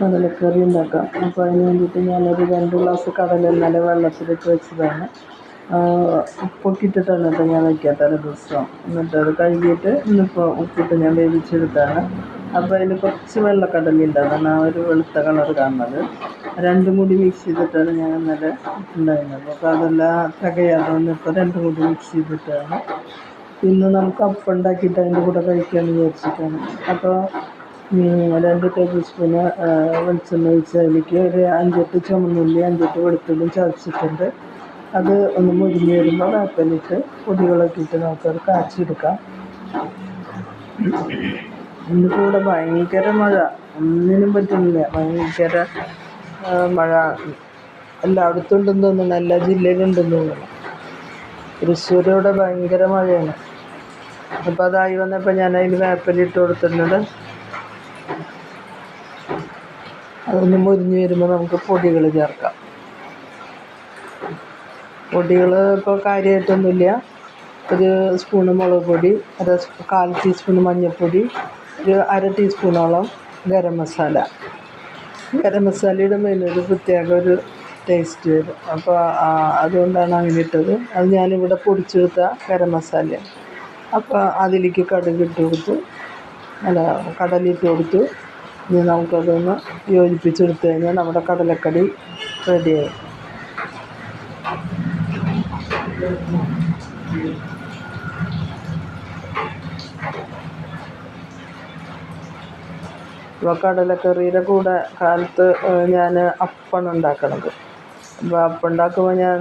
കടലക്കറി ഉണ്ടാക്കാം. അപ്പോൾ അതിന് വേണ്ടിയിട്ട് ഞാനൊരു രണ്ട് ഗ്ലാസ് കടല ഇന്നലെ വെള്ളത്തിലിട്ട് വെച്ചതാണ്. ഉപ്പൊക്കിട്ടിട്ടാണ് കേട്ടോ ഞാൻ വയ്ക്കുക തലേ ദിവസം. എന്നിട്ട് അത് കഴുകിയിട്ട് ഇന്നിപ്പോൾ ഉപ്പിട്ട് ഞാൻ വേവിച്ചെടുത്താണ്. അപ്പോൾ അതിൽ കുറച്ച് വെള്ളക്കടല അതാണ് ആ ഒരു വെളുത്ത കളർ കാണുന്നത്. രണ്ടും കൂടി മിക്സ് ചെയ്തിട്ടാണ് ഞാൻ ഇന്നലെ ഉണ്ടായിരുന്നത് അപ്പോൾ അതെല്ലാം തികയാതെ വന്നപ്പോൾ രണ്ടും കൂടി മിക്സ് ചെയ്തിട്ടാണ്. പിന്നെ നമുക്ക് അപ്പം ഉണ്ടാക്കിയിട്ട് അതിന്റെ കൂടെ കഴിക്കാമെന്ന് വിചാരിച്ചിട്ടാണ്. അപ്പോൾ രണ്ട് ടേബിൾ സ്പൂണ് വെളിച്ചെണ്ണ ഒഴിച്ച് അതിലേക്ക് ഒരു അഞ്ചെട്ട് ചുമന്നുള്ളി അഞ്ചെട്ട് വെളുത്തുള്ളി ചതച്ചിട്ടുണ്ട്. അത് ഒന്ന് മുരിഞ്ഞ് വരുമ്പോൾ വേപ്പലിട്ട് പൊടികളൊക്കെ ഇട്ട് നമുക്കത് കാച്ചിയെടുക്കാം. ഇന്നിപ്പോൾ ഇവിടെ ഭയങ്കര മഴ. ഒന്നിനും പറ്റുന്നില്ല. ഭയങ്കര മഴ. എല്ലായിടത്തും ഉണ്ടെന്ന് തോന്നുന്നു. എല്ലാ ജില്ലയിലുണ്ടെന്ന് തോന്നുന്നു. തൃശ്ശൂർ ഇവിടെ ഭയങ്കര മഴയാണ്. അപ്പോൾ അതായി വന്നപ്പോൾ ഞാൻ അതിന് വേപ്പലിട്ട് കൊടുത്തിട്ടുണ്ട്. അതൊന്ന് മുരിഞ്ഞ് വരുമ്പോൾ നമുക്ക് പൊടികൾ ചേർക്കാം. പൊടികൾ ഇപ്പോൾ കാര്യമായിട്ടൊന്നുമില്ല ഒരു സ്പൂണ് മുളക് പൊടി അര കാൽ ടീസ്പൂൺ മഞ്ഞൾപ്പൊടി ഒരു അര ടീസ്പൂണോളം ഗരം മസാല. ഗരം മസാല ഇടുമ്പോൾ ഒരു പ്രത്യേക ഒരു ടേസ്റ്റ് വരും. അപ്പോൾ അതുകൊണ്ടാണ് അങ്ങനെ ഇട്ടത്. അത് ഞാനിവിടെ പൊടിച്ചെടുത്ത ഗരം മസാല. അപ്പോൾ അതിലേക്ക് കടുക് ഇട്ട് കൊടുത്തു. അല്ല കടലിട്ട് കൊടുത്തു. ഇനി നമുക്കതൊന്ന് യോജിപ്പിച്ചെടുത്ത് കഴിഞ്ഞാൽ നമ്മുടെ കടലക്കടി റെഡിയായി. ഇപ്പോൾ കടലക്കറിയുടെ കൂടെ കാലത്ത് ഞാൻ അപ്പമാണ് ഉണ്ടാക്കണത്. അപ്പോൾ അപ്പം ഉണ്ടാക്കുമ്പോൾ ഞാൻ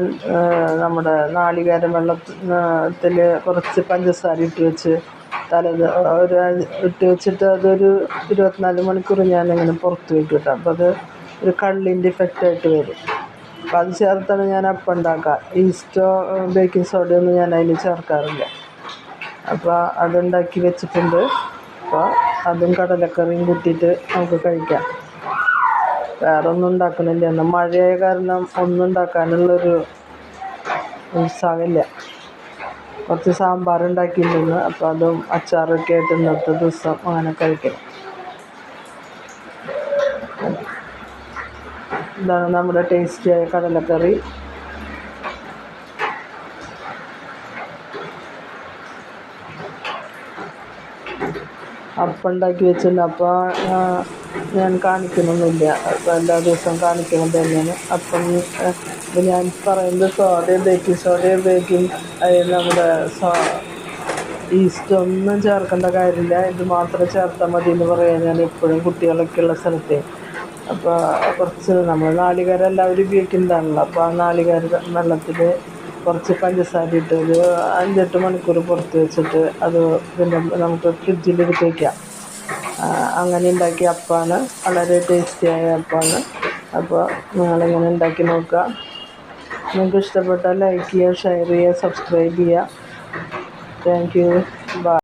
നമ്മുടെ നാളികേരം വെള്ളത്തിൽ കുറച്ച് പഞ്ചസാര ഇട്ട് വെച്ച് തലേ ഒരു ഇട്ട് വെച്ചിട്ട് അതൊരു ഇരുപത്തിനാല് മണിക്കൂർ ഞാനിങ്ങനെ പുറത്ത് വയ്ക്കും കേട്ടോ അപ്പോൾ അത് ഒരു കള്ളിന്റെ ഇഫക്റ്റായിട്ട് വരും. അപ്പോൾ അത് ചേർത്താണ് ഞാൻ അപ്പം ഉണ്ടാക്കുക ഈസ്റ്റോ ബേക്കിംഗ് സോഡയൊന്നും ഞാൻ അതിൽ ചേർക്കാറില്ല. അപ്പോൾ അതുണ്ടാക്കി വെച്ചിട്ടുണ്ട്. അപ്പോൾ അതും കടലക്കറിയും കൂട്ടിയിട്ട് നമുക്ക് കഴിക്കാം. വേറെ ഒന്നും ഉണ്ടാക്കണില്ല. എന്നാൽ മഴയായ കാരണം ഒന്നും ഉണ്ടാക്കാനുള്ളൊരു ഉത്സാഹമില്ല. കുറച്ച് സാമ്പാർ ഉണ്ടാക്കിയിട്ടുണ്ട് അപ്പോൾ അതും അച്ചാറൊക്കെ ആയിട്ട് ഇന്നത്തെ ദിവസം അങ്ങനെ കഴിക്കണം. ഇതാണ് നമ്മുടെ ടേസ്റ്റിയായ കടലക്കറി. അപ്പം ഉണ്ടാക്കി വെച്ചിട്ടുണ്ട്. അപ്പോൾ ഞാൻ കാണിക്കണമെന്നില്ല അപ്പോൾ എല്ലാ ദിവസവും കാണിക്കുന്നത് തന്നെയാണ്. അപ്പം ഞാൻ പറയുന്നത് സോഡയും ബേക്കിംഗ് സോഡയും ബേക്കിംഗ് നമ്മുടെ സോ ഈസ്റ്റ് ഒന്നും ചേർക്കേണ്ട കാര്യമില്ല. ഇത് മാത്രം ചേർത്താൽ മതി എന്ന് പറയാൻ ഞാൻ എപ്പോഴും കുട്ടികളൊക്കെ ഉള്ള സ്ഥലത്തെ. അപ്പോൾ കുറച്ച് നമ്മൾ നാളികേരം എല്ലാവരും ഉപയോഗിക്കുന്നതാണല്ലോ. അപ്പോൾ ആ നാളികേര വെള്ളത്തിൽ കുറച്ച് പഞ്ചസാര ഇട്ട് ഒരു അഞ്ചെട്ട് മണിക്കൂർ പുറത്ത് വെച്ചിട്ട് അത് പിന്നെ നമുക്ക് ഫ്രിഡ്ജിൽ എടുത്ത് വയ്ക്കാം അങ്ങനെ ഉണ്ടാക്കിയ അപ്പമാണ് വളരെ ടേസ്റ്റിയായ അപ്പമാണ് അപ്പോൾ നിങ്ങളിങ്ങനെ ഉണ്ടാക്കി നോക്കുക. നിങ്ങൾക്ക് ഇഷ്ടപ്പെട്ടാൽ ലൈക്ക് ചെയ്യുക ഷെയർ ചെയ്യുക സബ്സ്ക്രൈബ് ചെയ്യുക. Thank you. ബൈ.